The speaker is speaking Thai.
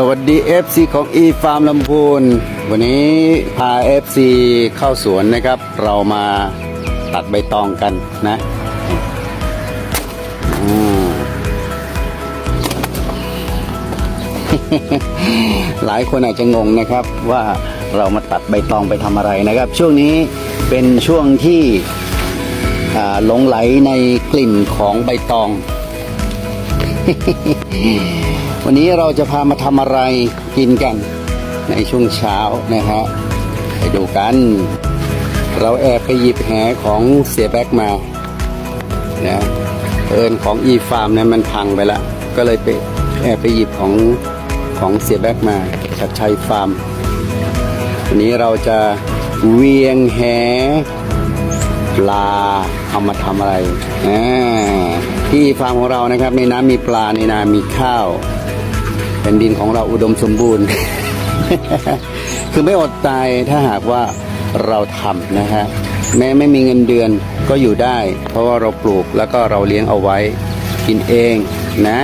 สวัสดี FC ของ e Farm ลำพูน วันนี้พา FC เข้าสวนนะครับ เรามาตัดใบตองกันนะหลายคนอาจจะงงนะครับว่าเรามาตัดใบตองไปทำอะไรนะครับ ช่วงนี้เป็นช่วงที่หลงไหลในกลิ่นของใบตอง วันนี้เราจะพามาทำอะไรกินกัน ในช่วงเช้านะฮะไปดูกัน เราแอบไปหยิบแหของเสียแบ็กมานะเอิญของอีฟาร์มเนี่ยมันพังไปละ ก็เลยไปแอบไปหยิบของของเสียแบ็กมาชัดชัยฟาร์ม วันนี้เราจะเวียงแห ปลาเอามาทำอะไรอที่ฟาร์มของเรานะครับ ในน้ำมีปลาในนามีข้าวแผ่นดินของเราอุดมสมบูรณ์ คือไม่อดตายถ้าหากว่าเราทำนะฮะแม้ไม่มีเงินเดือนก็อยู่ได้ เพราะว่าเราปลูกแล้วก็เราเลี้ยงเอาไว้กินเองนะ